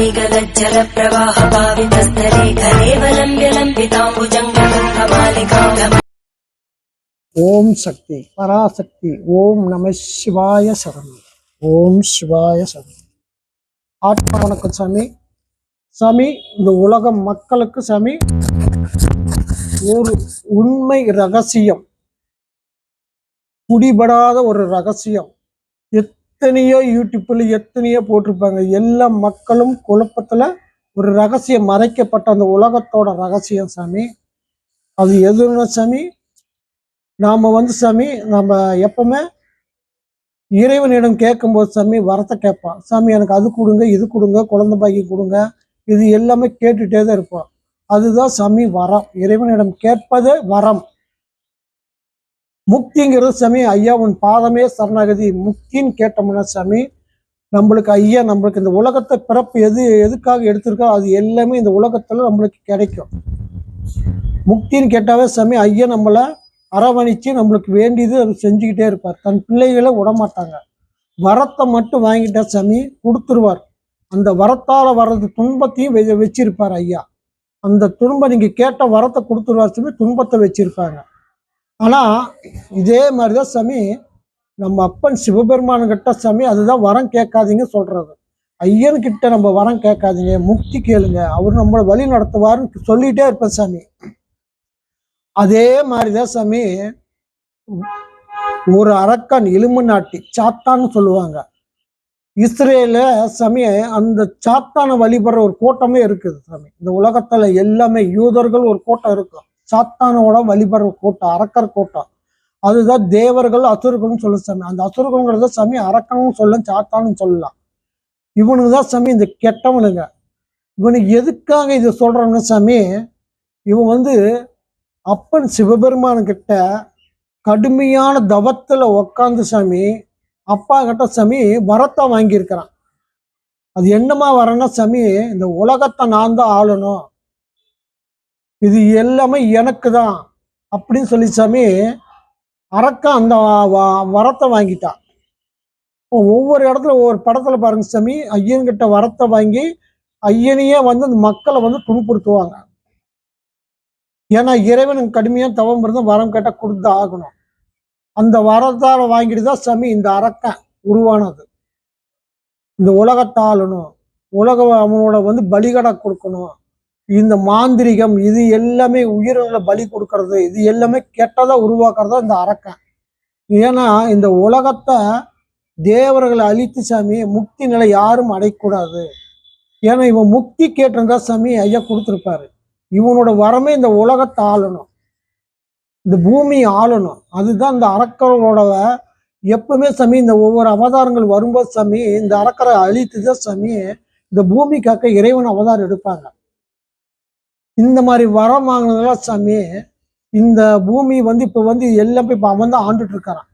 वेगलज्जलप्रवाहपावितस्तरे कलेवलम्ब्य लम्बिताम्बुजङ्गमालिकाम् ஓம் சக்தி பராசக்தி ஓம் நம சிவாய சரணம் ஓம் சிவாய சரணம் ஆத்மா வணக்கம் சாமி சாமி இந்த உலக மக்களுக்கு சாமி ஒரு உண்மை ரகசியம் குடிபடாத ஒரு ரகசியம் எத்தனையோ யூடியூப்ல எத்தனையோ போட்டிருப்பாங்க. எல்லா மக்களும் குழப்பத்துல ஒரு ரகசியம் மறைக்கப்பட்ட அந்த உலகத்தோட ரகசியம் சாமி. அது எதுனா சாமி நாம வந்து சாமி நம்ம எப்பவுமே இறைவனிடம் கேட்கும்போது சாமி வரத்தை கேட்பான். சாமி எனக்கு அது கொடுங்க இது கொடுங்க குழந்தை பாக்கி கொடுங்க. இது எல்லாமே கேட்டுட்டே தான் இருப்போம் அதுதான் சாமி வரம். இறைவனிடம் கேட்பது வரம். முக்திங்கிறது சாமி ஐயா உன் பாதமே சரணாகதி. முக்தின்னு கேட்டோம்னா சாமி நம்மளுக்கு ஐயா நம்மளுக்கு இந்த உலகத்தை பிறப்பு எது எதுக்காக எடுத்திருக்கோ அது எல்லாமே இந்த உலகத்தில் நம்மளுக்கு கிடைக்கும். முக்தின்னு கேட்டாவே சாமி ஐயா நம்மளை அரவணைச்சு நம்மளுக்கு வேண்டியது அது செஞ்சுக்கிட்டே இருப்பார். தன் பிள்ளைகளை விடமாட்டாங்க. வரத்தை மட்டும் வாங்கிட்டா சாமி கொடுத்துருவார். அந்த வரத்தால் வர்றது துன்பத்தையும் வெ- வச்சிருப்பார் ஐயா. அந்த துன்பம் நீங்கள் கேட்ட வரத்தை கொடுத்துருவார் சாமி துன்பத்தை வச்சிருப்பாங்க. ஆனால் இதே மாதிரி தான் சாமி நம்ம அப்பன் சிவபெருமான் கிட்ட சாமி அதுதான் வரம் கேட்காதீங்க சொல்றது. ஐயன் கிட்ட நம்ம வரம் கேட்காதீங்க முக்தி கேளுங்க. அவர் நம்மளை வழி நடத்துவாருன்னு சொல்லிட்டே இருப்பேன் சாமி. அதே மாதிரிதான் சாமி ஒரு அரக்கன் இலும்பு நாட்டி சாத்தான்னு சொல்லுவாங்க. இஸ்ரேல சாமி அந்த சாத்தானை வழிபடுற ஒரு கூட்டமே இருக்குது சாமி. இந்த உலகத்துல எல்லாமே யூதர்கள் ஒரு கூட்டம் இருக்கும். சாத்தானோட வழிபடுற கூட்டம் அரக்கர் கூட்டம். அதுதான் தேவர்கள் அசுரர்கள்னு சொல்ல சாமி. அந்த அசுரர்கள்ங்கிறத சாமி அரக்கனும் சொல்ல சாத்தானும் சொல்லலாம். இவனுக்கு தான் சாமி இந்த கெட்டவனுங்க. இவனுக்கு எதுக்காக இதை சொல்றாங்க சாமி? இவன் வந்து அப்பன் சிவபெருமான்கிட்ட கடுமையான தவத்துல உக்காந்து சாமி அப்பா கிட்ட சாமி வரத்தை வாங்கியிருக்கிறான். அது என்னமா வரேன்னா சாமி இந்த உலகத்தை நான் தான் ஆளணும். இது எல்லாமே எனக்கு தான் அப்படின்னு சொல்லி சாமி அரக்கன் அந்த வ- வரத்தை வாங்கிட்டான். இப்போ ஒவ்வொரு இடத்துல ஒவ்வொரு படத்துல பாருங்க சாமி ஐயன்கிட்ட வரத்தை வாங்கி ஐயனையே வந்து அந்த மக்களை வந்து துன்புறுத்துவாங்க. ஏன்னா இறைவனுக்கு கடுமையாக தவம் இருந்து வரம் கேட்டால் கொடுத்து ஆகணும். அந்த வரத்தால் வாங்கிட்டு தான் சாமி இந்த அரக்கன் உருவானது. இந்த உலகத்தாளணும் உலக அவனோட வந்து பலிகடை கொடுக்கணும். இந்த மாந்திரிகம் இது எல்லாமே உயிரினங்களை பலி கொடுக்கறது இது எல்லாமே கெட்டதா உருவாக்குறதா இந்த அரக்கன். ஏன்னா இந்த உலகத்தை தேவர்களை அழித்து சாமி முக்தி நிலை யாரும் அடையக்கூடாது. ஏன்னா இவன் முக்தி கேட்டிருந்தா சாமி ஐயா கொடுத்துருப்பாரு. இவனோட வரமே இந்த உலகத்தை ஆளணும். இந்த பூமியை ஆளணும். அதுதான் இந்த அரக்கர்களோட எப்பவுமே சாமி இந்த ஒவ்வொரு அவதாரங்கள் வரும்போது சாமி இந்த அரக்கரை அழித்து தான் சாமி இந்த பூமிக்காக்க இறைவன் அவதாரம் எடுப்பாங்க. இந்த மாதிரி வரம் வாங்கினதெல்லாம் சாமி இந்த பூமி வந்து இப்போ வந்து எல்லாமே இப்போ அவன் தான் ஆண்டுட்டு இருக்காரான்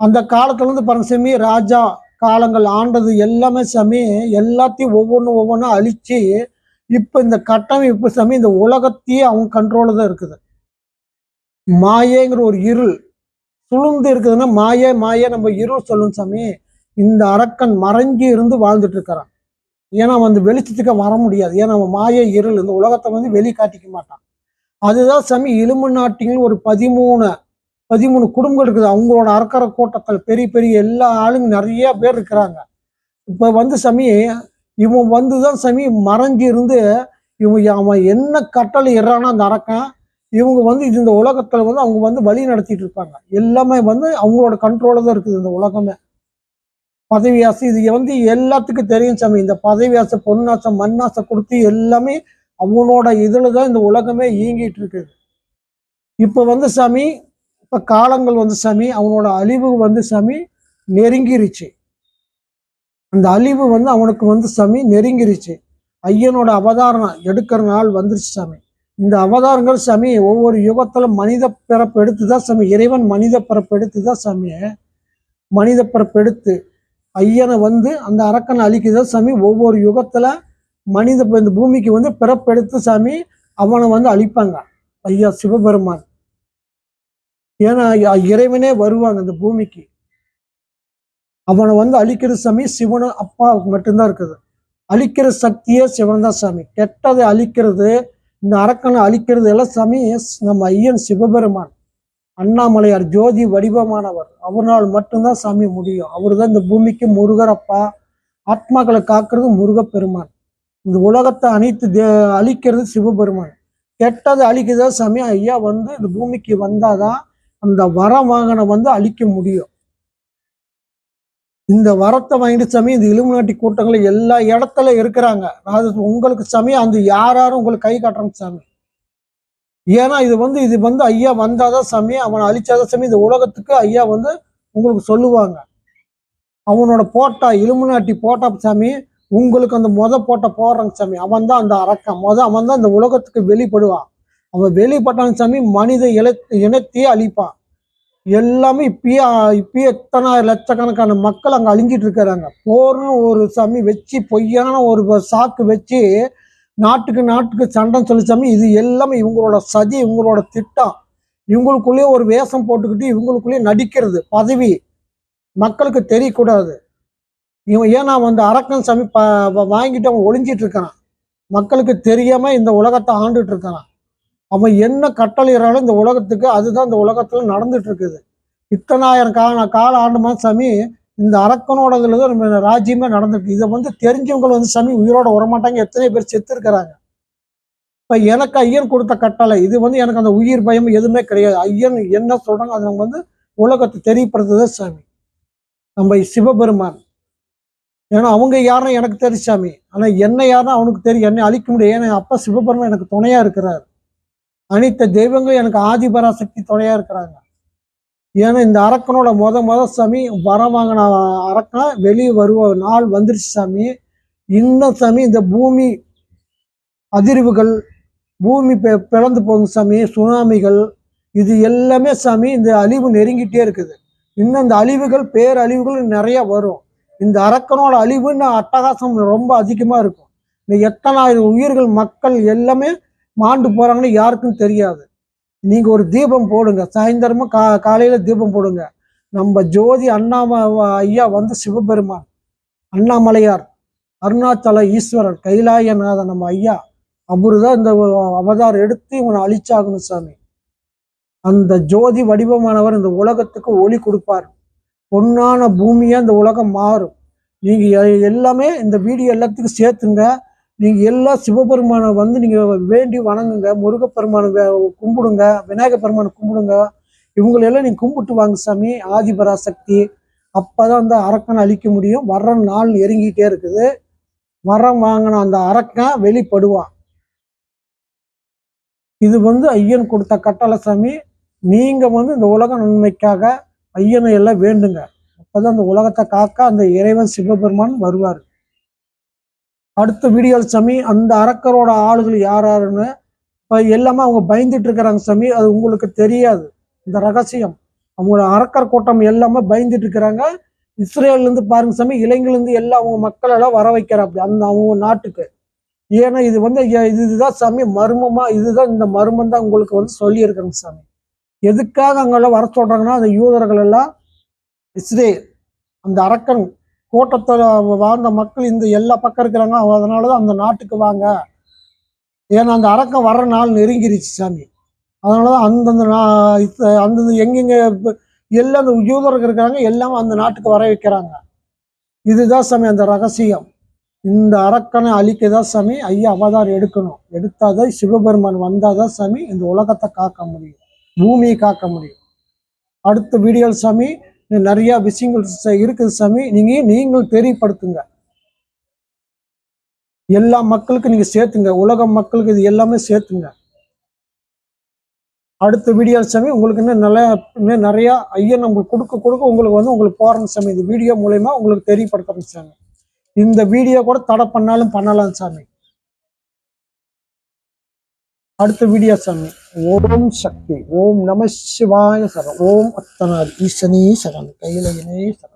அந்த காலத்துல இருந்து பாருங்க சாமி ராஜா காலங்கள் ஆண்டது எல்லாமே சாமி எல்லாத்தையும் ஒவ்வொன்றும் ஒவ்வொன்றும் அழிச்சு இப்போ இந்த கட்டமைப்பு சாமி இந்த உலகத்தையே அவங்க கண்ட்ரோல தான் இருக்குது. மாயேங்கிற ஒரு இருள் சுளுந்து இருக்குதுன்னா மாயே மாயே நம்ம இருள் சொல்லும் சாமி இந்த அரக்கன் மறைஞ்சி இருந்து வாழ்ந்துட்டு இருக்கிறான் ஏன்னா வந்து அந்த வெளிச்சத்துக்கு வர முடியாது. ஏன்னா மாய இருள் இந்த உலகத்தை வந்து வெளி காட்டிக்க மாட்டான். அதுதான் சாமி இலும்பு நாட்டிகள் ஒரு பதிமூணு பதிமூணு குடும்பம் இருக்குது. அவங்களோட அறக்கற கூட்டத்தில் பெரிய பெரிய எல்லா ஆளுங்க நிறைய பேர் இருக்கிறாங்க. இப்போ வந்து சாமி இவன் வந்து தான் சாமி மறைஞ்சு இருந்து இவன் அவன் என்ன கட்டளை இறானா அந்த இவங்க வந்து இது இந்த உலகத்தில் வந்து அவங்க வந்து வழி நடத்திட்டு இருப்பாங்க. எல்லாமே வந்து அவங்களோட கண்ட்ரோலில் தான் இருக்குது இந்த உலகமே. பதவி ஆசை இது வந்து எல்லாத்துக்கும் தெரியும் சாமி. இந்த பதவி ஆசை பொன்னாசை மண்ணாசை கொடுத்து எல்லாமே அவனோட இதில் தான் இந்த உலகமே இயங்கிட்டு இருக்குது இப்போ வந்து சாமி இப்போ காலங்கள் வந்து சாமி அவனோட அழிவு வந்து சாமி நெருங்கிருச்சு. அந்த அழிவு வந்து அவனுக்கு வந்து சாமி நெருங்கிருச்சு. ஐயனோட அவதாரம் எடுக்கிற நாள் வந்துருச்சு சாமி. இந்த அவதாரங்கள் சாமி ஒவ்வொரு யுகத்துல மனித பிறப்பு எடுத்து தான் சாமி. இறைவன் மனித பிறப்பு எடுத்து தான் சாமி மனித பிறப்பு எடுத்து ஐயனை வந்து அந்த அரக்கனை அழிக்குதான் சாமி ஒவ்வொரு யுகத்துல மனித இந்த பூமிக்கு வந்து பிறப்பெடுத்து சாமி அவனை வந்து அழிப்பாங்க. ஐயா சிவபெருமான். ஏன்னா இறைவனே வருவாங்க இந்த பூமிக்கு. அவனை வந்து அழிக்கிற சாமி சிவனும் அப்பாவுக்கு மட்டும்தான் இருக்குது. அழிக்கிற சக்தியே சிவன் தான் சாமி. கெட்டதை அழிக்கிறது இந்த அரக்கனை அழிக்கிறது எல்லாம் சாமி நம்ம ஐயன் சிவபெருமான். அண்ணாமலையார் ஜோதி வடிவமானவர். அவரால் மட்டும்தான் சாமி முடியும். அவர் தான் இந்த பூமிக்கு முருகரப்பா ஆத்மாக்களை காக்கிறது முருகப்பெருமான். இந்த உலகத்தை அனைத்து தே அழிக்கிறது சிவபெருமான். கெட்டதை அழிக்குதா சாமி? ஐயா வந்து இந்த பூமிக்கு வந்தாதான் அந்த வரம் வாகனம் வந்து அழிக்க முடியும். இந்த வரத்தை வாங்கிட்டு சாமி இந்த இலுமினாட்டி கூட்டங்கள் எல்லா இடத்துல இருக்கிறாங்க. அது உங்களுக்கு சாமி அந்த யார் யாரும் உங்களுக்கு கை காட்டுறாங்க சாமி. ஏன்னா இது வந்து இது வந்து ஐயா வந்தாதான் சாமி அவனை அழிச்சாதான் சாமி. இந்த உலகத்துக்கு ஐயா வந்து உங்களுக்கு சொல்லுவாங்க. அவனோட போட்டா இலுமினாட்டி போட்டா சாமி உங்களுக்கு அந்த முத போட்ட போடுறாங்க சாமி. அவன் தான் அந்த அரக்கன். முத அவன் தான் இந்த உலகத்துக்கு வெளிப்படுவான். அவன் வெளிப்பட்டான் சாமி மனித இல இனத்தையே அழிப்பான். எல்லாமே இப்பயே இப்பயே எத்தனை லட்சக்கணக்கான மக்கள் அங்கே அழிஞ்சிட்டு இருக்கிறாங்க. போர்னு ஒரு சாமி வச்சு பொய்யான ஒரு சாக்கு வச்சு நாட்டுக்கு நாட்டுக்கு சண்டைன்னு சொல்லிச்சாமி இது எல்லாமே இவங்களோட சதி இவங்களோட திட்டம். இவங்களுக்குள்ளேயே ஒரு வேஷம் போட்டுக்கிட்டு இவங்களுக்குள்ளேயே நடிக்கிறது பதவி. மக்களுக்கு தெரியக்கூடாது. இவன் ஏன்னா வந்து அரக்கன் சாமி ப வ- வாங்கிட்டு அவன் ஒளிஞ்சிட்டு இருக்கான் மக்களுக்கு தெரியாம இந்த உலகத்தை ஆண்டுட்டு இருக்கான் அவன் என்ன கட்டளைறாலும் இந்த உலகத்துக்கு அதுதான் இந்த உலகத்துல நடந்துட்டு இருக்குது இத்தனாயிரம் கால கால ஆண்டுமா சாமி இந்த அரக்கனோட தான் நம்ம ராஜ்யமே நடந்திருக்கு. இதை வந்து தெரிஞ்சவங்க வந்து சாமி உயிரோட வரமாட்டாங்க. எத்தனை பேர் செத்து இருக்கிறாங்க இப்ப எனக்கு ஐயன் கொடுத்த கட்டளை இது வந்து எனக்கு அந்த உயிர் பயம் எதுவுமே கிடையாது. ஐயன் என்ன சொல்றாங்க? அது நம்ம வந்து உலகத்தை தெரியப்படுத்துதே சாமி. நம்ம சிவபெருமான். ஏன்னா அவங்க யாருன்னு எனக்கு தெரியும் சாமி. ஆனா என்ன யாருன்னு அவனுக்கு தெரியும். என்னை அழிக்க முடியும் ஏன்னா என் அப்பா சிவபெருமான் எனக்கு துணையா இருக்கிறார். அனைத்து தெய்வங்களும் எனக்கு ஆதிபராசக்தி துணையா இருக்கிறாங்க. ஏன்னா இந்த அரக்கனோட முத முத சாமி வரம் வாங்கின அரக்கன் வெளியே வருவ நாள் வந்துருச்சு சாமி. இன்னும் சாமி இந்த பூமி அதிர்வுகள் பூமி பெ பிளந்து போகும் சாமி சுனாமிகள் இது எல்லாமே சாமி இந்த அழிவு நெருங்கிட்டே இருக்குது. இன்னும் இந்த அழிவுகள் பேரழிவுகள் நிறைய வரும். இந்த அரக்கனோட அழிவுன்னு அட்டகாசம் ரொம்ப அதிகமாக இருக்கும். இந்த எத்தனாயிரம் உயிர்கள் மக்கள் எல்லாமே மாண்டு போகிறாங்கன்னு யாருக்கும் தெரியாது. நீங்கள் ஒரு தீபம் போடுங்க. சாயந்தரமும் கா காலையில் தீபம் போடுங்க. நம்ம ஜோதி அண்ணாம ஐயா வந்து சிவபெருமான் அண்ணாமலையார் அருணாச்சல ஈஸ்வரர் கைலாயநாதன் நம்ம ஐயா. அவரு தான் இந்த அவதாரம் எடுத்து இவனை அழிச்சாகணும் சாமி. அந்த ஜோதி வடிவமானவர் இந்த உலகத்துக்கு ஒளி கொடுப்பார். பொன்னான பூமியாக இந்த உலகம் மாறும். நீங்கள் எ- எல்லாமே இந்த வீடியோ எல்லாத்துக்கும் சேர்த்துங்க. நீங்கள் எல்லா சிவபெருமானை வந்து நீங்கள் வேண்டி வணங்குங்க முருகப்பெருமானை கும்பிடுங்க விநாயகர் பெருமானை கும்பிடுங்க. இவங்களெல்லாம் நீங்கள் கும்பிட்டு வாங்க சாமி ஆதிபராசக்தி. அப்பதான் அந்த அரக்கனை அழிக்க முடியும். வர்ற நாள் நெருங்கிட்டே இருக்குது. வரம் வாங்கின அந்த அரக்கன் வெளிப்படுவான். இது வந்து ஐயன் கொடுத்த கட்டளை சாமி. நீங்கள் வந்து இந்த உலக நன்மைக்காக ஐயனை எல்லாம் வேண்டுங்க. அப்போ தான் அந்த உலகத்தை காக்க அந்த இறைவன் சிவபெருமான் வருவார். அடுத்த வீடியோவில் சாமி அந்த அரக்கரோட ஆளுகள் யார் யாருன்னு இப்போ எல்லாமே அவங்க பயந்துட்டு இருக்கிறாங்க சாமி. அது உங்களுக்கு தெரியாது. இந்த ரகசியம். அவங்களோட அரக்கர் கூட்டம் எல்லாமே பயந்துட்டு இருக்கிறாங்க. இஸ்ரேல்லேருந்து பாருங்க சாமி இலங்கையிலேருந்து எல்லா எல்லாம் அவங்க மக்களெல்லாம் வர வர வைக்கிறாப்படி அந்த அவங்க நாட்டுக்கு. ஏன்னா இது வந்து இது இதுதான் சாமி மர்மமா இதுதான் இந்த மர்மம் தான் உங்களுக்கு வந்து சொல்லியிருக்காங்க சாமி. எதுக்காக அங்கெல்லாம் வர சொல்றாங்கன்னா அந்த யூதர்கள் எல்லாம் இஸ்ரேல் அந்த அரக்கன் கோட்டத்தில் வாழ்ந்த மக்கள் இந்த எல்லா பக்கம் இருக்கிறாங்க. அதனாலதான் அந்த நாட்டுக்கு வாங்க. ஏன்னா அந்த அரக்கம் வர்ற நாள் நெருங்கிருச்சு சாமி. அதனாலதான் அந்தந்த நா- அந்தந்த எங்கெங்க எல்லாம் அந்த யூதர்கள் இருக்கிறாங்க எல்லாமே அந்த நாட்டுக்கு வர வைக்கிறாங்க. இதுதான் சாமி அந்த ரகசியம். இந்த அரக்கனை அழிக்க தான் சாமி ஐயா அவதாரம் எடுக்கணும். எடுத்தாதான் சிவபெருமான் வந்தாதான் சாமி இந்த உலகத்தை காக்க முடியும். பூமியை காக்க முடியும். அடுத்த வீடியோ சாமி நிறைய விஷயங்கள் இருக்குது சாமி. நீங்கள் நீங்கள் தெரியப்படுத்துங்க. எல்லா மக்களுக்கும் நீங்கள் சேர்த்துங்க. உலக மக்களுக்கு இது எல்லாமே சேர்த்துங்க. அடுத்த வீடியோ சாமி உங்களுக்கு இன்னும் நல்ல இன்னும் நிறையா ஐயன் உங்களுக்கு கொடுக்க கொடுக்க உங்களுக்கு வந்து உங்களுக்கு போகிறேன் சாமி. இந்த வீடியோ மூலயமா உங்களுக்கு தெரியப்படுத்துறேன் சாமி. இந்த வீடியோ கூட தடை பண்ணாலும் பண்ணலாம் சாமி. அடுத்த வீடியோ சாமி ஓம் சக்தி ஓம் நம சிவாய சரணம் ஓம் அத்தனார் ஈசனே சரணம் கையில சரணம்